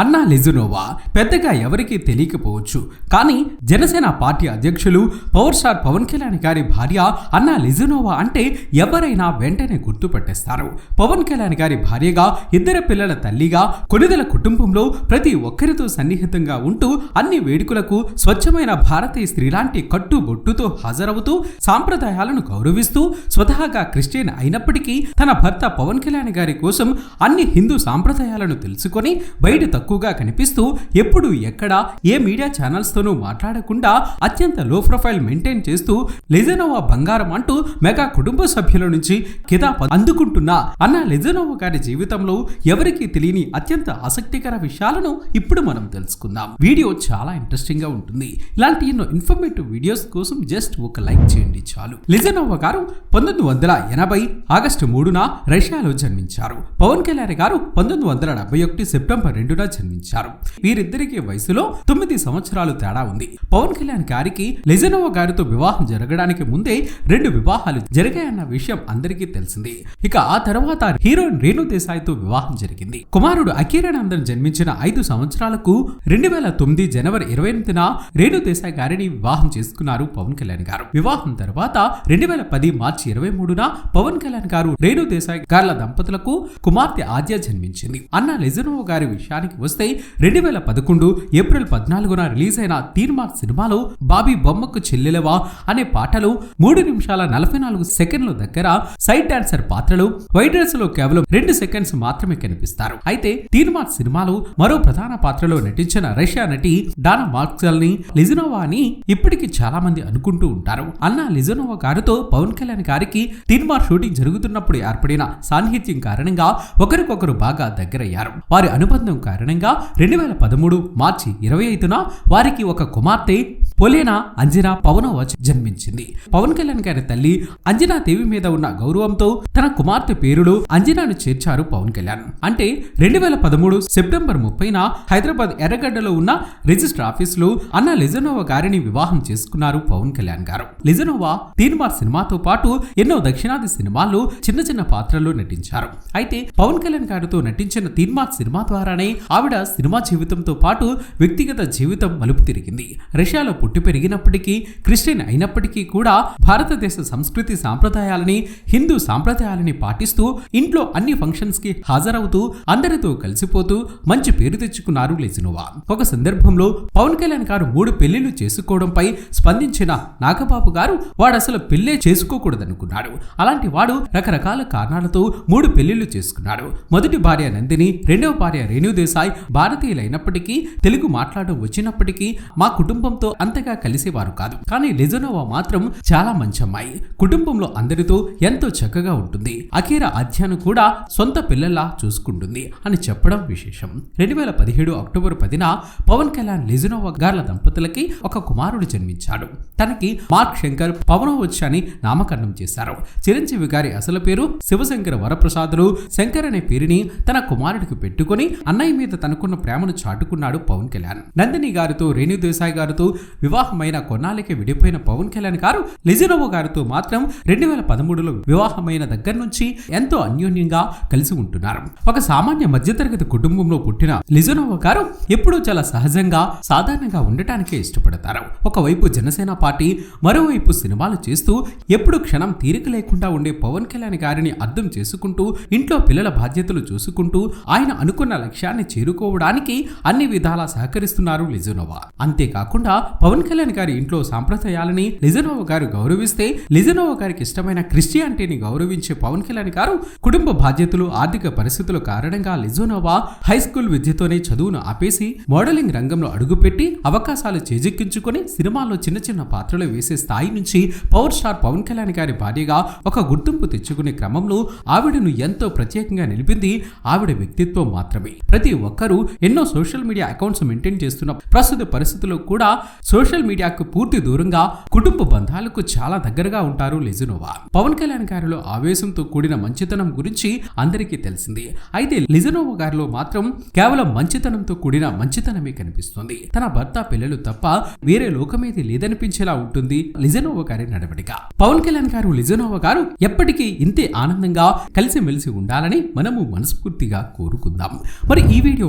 అన్నా లిజునోవా పెద్దగా ఎవరికీ తెలియకపోవచ్చు. కానీ జనసేన పార్టీ అధ్యక్షులు పవర్ స్టార్ పవన్ కళ్యాణ్ గారి భార్య అన్నా లిజునోవా అంటే ఎవరైనా వెంటనే గుర్తుపట్టేస్తారు. పవన్ కళ్యాణ్ గారి భార్యగా ఇద్దరు పిల్లల తల్లిగా కొనిదల కుటుంబంలో ప్రతి ఒక్కరితో సన్నిహితంగా ఉంటూ అన్ని వేడుకలకు స్వచ్ఛమైన భారతీయ స్త్రీలాంటి కట్టు బొట్టుతో హాజరవుతూ సాంప్రదాయాలను గౌరవిస్తూ స్వతహాగా క్రిస్టియన్ అయినప్పటికీ తన భర్త పవన్ కళ్యాణ్ గారి కోసం అన్ని హిందూ సాంప్రదాయాలను తెలుసుకొని బయట తక్కువ తక్కువగా కనిపిస్తూ ఎప్పుడు ఎక్కడ ఏ మీడియా ఛానల్స్ తోనూ మాట్లాడకుండా అత్యంత లో ప్రొఫైల్ మెయింటైన్ చేస్తూ లెజనోవా బంగారం అంటూ మెగా కుటుంబ సభ్యుల నుంచి కితాబ్ అందుకుంటున్న. అన్న లెజనోవా గారి జీవితంలో ఎవరికీ తెలియని అత్యంత ఆసక్తికర విషయాలను ఇప్పుడు మనం తెలుసుకుందాం. వీడియో చాలా ఇంట్రెస్టింగ్గా ఉంటుంది. ఇలాంటి ఎన్నో ఇన్ఫర్మేటివ్ వీడియోస్ కోసం జస్ట్ ఒక లైక్ చేయండి చాలు. లిజనోవా గారు పంతొమ్మిది వందల ఎనభై ఆగస్టు మూడున రష్యాలో జన్మించారు. పవన్ కళ్యాణ్ గారు పంతొమ్మిది వందల డెబ్బై ఒకటి సెప్టెంబర్ రెండున జన్మించారు. వీరిద్దరికి వయసులో తొమ్మిది సంవత్సరాలు తేడా ఉంది. పవన్ కళ్యాణ్ గారికి లెజనోవా గారితో వివాహం జరగడానికి ముందే రెండు వివాహాలు జరిగాయన్న విషయం అందరికీ తెలిసింది. ఇక ఆ తర్వాత హీరోయిన్ రేణు దేశాయ్తో వివాహం జరిగింది. కుమారుడు అఖీరానందన్ జన్మించిన ఐదు సంవత్సరాలకు రెండు వేల తొమ్మిది జనవరి ఇరవై ఎనిమిదిన రేణు దేశాయ్ గారిని వివాహం చేసుకున్నారు పవన్ కళ్యాణ్ గారు. వివాహం తర్వాత రెండు వేల పది మార్చి ఇరవై మూడున పవన్ కళ్యాణ్ గారు రేణు దేశాయ్ గార్ల దంపతులకు కుమార్తె ఆద్య జన్మించింది. అన్న లెజనోవా గారి విషయానికి వస్తే రెండు వేల పదకొండు ఏప్రిల్ పద్నాలుగున రిలీజ్ అయిన తీర్మార్ సినిమాలో బాబీ బొమ్మకు చెల్లెలవా అనే పాటలు మూడు నిమిషాల నలభై నాలుగు సెకండ్ల దగ్గర సైడ్ డాన్సర్ పాత్రలు వైట్ డ్రెస్లో కేవలం రెండు సెకండ్స్ మాత్రమే కనిపిస్తారు. అయితే తీర్మార్ సినిమాలో మరో ప్రధాన పాత్రలో నటించిన రష్యా నటి డానా మార్క్సల్ని లిజనోవా అని ఇప్పటికీ చాలా మంది అనుకుంటూ ఉంటారు. అన్న లిజనోవా గారితో పవన్ కళ్యాణ్ గారికి తీర్మార్ షూటింగ్ జరుగుతున్నప్పుడు ఏర్పడిన సాన్నిహిత్యం కారణంగా ఒకరికొకరు బాగా దగ్గరయ్యారు. వారి అనుబంధం కారణంగా రెండు వేల పదమూడు మార్చి ఇరవై ఐదున వారికి ఒక కుమార్తె పొలేనా అంజనా పవనోవ జన్మించింది. పవన్ కళ్యాణ్ గారి తల్లి అంజనా దేవి మీద ఉన్న గౌరవంతో తన కుమార్తె పేరులో అంజనాను చేర్చారు పవన్ కళ్యాణ్. అంటే రెండు వేల పదమూడు సెప్టెంబర్ ముప్పైన హైదరాబాద్ ఎర్రగడ్డలో ఉన్న రిజిస్టర్ ఆఫీసులో అన్న లిజనోవా గారిని వివాహం చేసుకున్నారు పవన్ కళ్యాణ్ గారు. లిజనోవా తీన్మార్ సినిమాతో పాటు ఎన్నో దక్షిణాది సినిమాల్లో చిన్న చిన్న పాత్రల్లో నటించారు. అయితే పవన్ కళ్యాణ్ గారితో నటించిన తీన్మార్ సినిమా ద్వారానే ఆవిడ సినిమా జీవితంతో పాటు వ్యక్తిగత జీవితం మలుపు తిరిగింది. రష్యాలో పుట్టి పెరిగినప్పటికీ క్రిస్టియన్ అయినప్పటికీ కూడా భారతదేశ సంస్కృతి సాంప్రదాయాలని హిందూ సాంప్రదాయాలని పాటిస్తూ ఇంట్లో అన్ని ఫంక్షన్స్కి హాజరవుతూ అందరితో కలిసిపోతూ మంచి పేరు తెచ్చుకున్నారు లెజినోవా. ఒక సందర్భంలో పవన్ కళ్యాణ్ గారు మూడు పెళ్ళిళ్ళు చేసుకోవడంపై స్పందించిన నాగబాబు గారు వాడు అసలు పెళ్ళే చేసుకోకూడదనుకున్నాడు. అలాంటి వాడు రకరకాల కారణాలతో మూడు పెళ్ళిళ్ళు చేసుకున్నాడు. మొదటి భార్య నందిని రెండవ భార్య రేణు దేశాయ్ భారతీయులైనప్పటికీ తెలుగు మాట్లాడడం వచ్చినప్పటికీ మా కుటుంబంతో అంతగా కలిసేవారు కాదు. కానీ లిజనోవా మాత్రం చాలా మంచి అమ్మాయి కుటుంబంలో అందరితో ఎంతో చక్కగా ఉంటుంది. అఖీరా అధ్యాను కూడా సొంత పిల్లల్లా చూసుకుంటుంది అని చెప్పడం విశేషం. రెండు వేల పదిహేడు అక్టోబర్ పదిన పవన్ కళ్యాణ్ లిజనోవా గార్ల దంపతులకి ఒక కుమారుడు జన్మించాడు. తనకి మార్క్ శంకర్ పవనోవచ్ అని నామకరణం చేశారు. చిరంజీవి గారి అసలు పేరు శివశంకర వరప్రసాదులు. శంకర్ అనే పేరుని తన కుమారుడికి పెట్టుకుని అన్నయ్య మీద తనకున్న ప్రేమను చాటుకున్నాడు పవన్ కళ్యాణ్. నందిని గారితో రేణు దేశాయ్ గారితో వివాహమైన కొన్నాళ్ళకి విడిపోయిన పవన్ కళ్యాణ్ గారు లిజనోవా గారితో మాత్రం రెండు వేల పదమూడులో వివాహమైన దగ్గర నుంచి ఎంతో అన్యోన్యంగా కలిసి ఉంటున్నారు. ఒక సామాన్య మధ్యతరగతి కుటుంబంలో పుట్టిన లిజనోవా గారు ఎప్పుడూ చాలా సహజంగా సాధారణంగా ఉండటానికే ఇష్టపడతారు. ఒకవైపు జనసేన పార్టీ మరోవైపు సినిమాలు చేస్తూ ఎప్పుడు క్షణం తీరిక లేకుండా ఉండే పవన్ కళ్యాణ్ గారిని అర్థం చేసుకుంటూ ఇంట్లో పిల్లల బాధ్యతలు చూసుకుంటూ ఆయన అనుకున్న లక్ష్యాన్ని చేరు చేరుకోవడానికి అన్ని విధాలా సహకరిస్తున్నారు లిజనోవా. అంతేకాకుండా పవన్ కళ్యాణ్ గారి ఇంట్లో సాంప్రదాయాలని లిజనోవా గారు గౌరవిస్తే లిజనోవా గారికి ఇష్టమైన క్రిస్టియానిటీని గౌరవించే పవన్ కళ్యాణ్ గారు కుటుంబ బాధ్యతలు ఆర్థిక పరిస్థితుల కారణంగా లిజోనోవా హై స్కూల్ విద్యతోనే చదువును ఆపేసి మోడలింగ్ రంగంలో అడుగుపెట్టి అవకాశాలు చేజిక్కించుకొని సినిమాల్లో చిన్న చిన్న పాత్రలు వేసే స్థాయి నుంచి పవర్ స్టార్ పవన్ కళ్యాణ్ గారి భార్యగా ఒక గుర్తింపు తెచ్చుకునే క్రమంలో ఆవిడను ఎంతో ప్రత్యేకంగా నిలిపింది ఆవిడ వ్యక్తిత్వం మాత్రమే. ప్రతి ఒక్క ఒక్కరూ ఎన్నో సోషల్ మీడియా అకౌంట్స్ మెయింటైన్ చేస్తున్న ప్రస్తుత పరిస్థితుల్లో కూడా సోషల్ మీడియాకు పూర్తి దూరంగా కుటుంబ బంధాలకు చాలా దగ్గరగా ఉంటారు లిజనోవా. పవన్ కళ్యాణ్ గారిలో ఆవేశంతో కూడిన మంచితనం గురించి అందరికీ తెలిసింది. అయితే లిజనోవా గారిలో మాత్రం కేవలం మంచితనంతో కూడిన మంచితనమే కనిపిస్తుంది. తన భర్త పిల్లలు తప్ప వేరే లోకమేది లేదనిపించేలా ఉంటుంది లిజనోవా గారి నడవడిక. పవన్ కళ్యాణ్ గారు లిజనోవా గారు ఎప్పటికీ ఇంతే ఆనందంగా కలిసిమెలిసి ఉండాలని మనము మనస్ఫూర్తిగా కోరుకుందాం. మరి ఈ వీడియో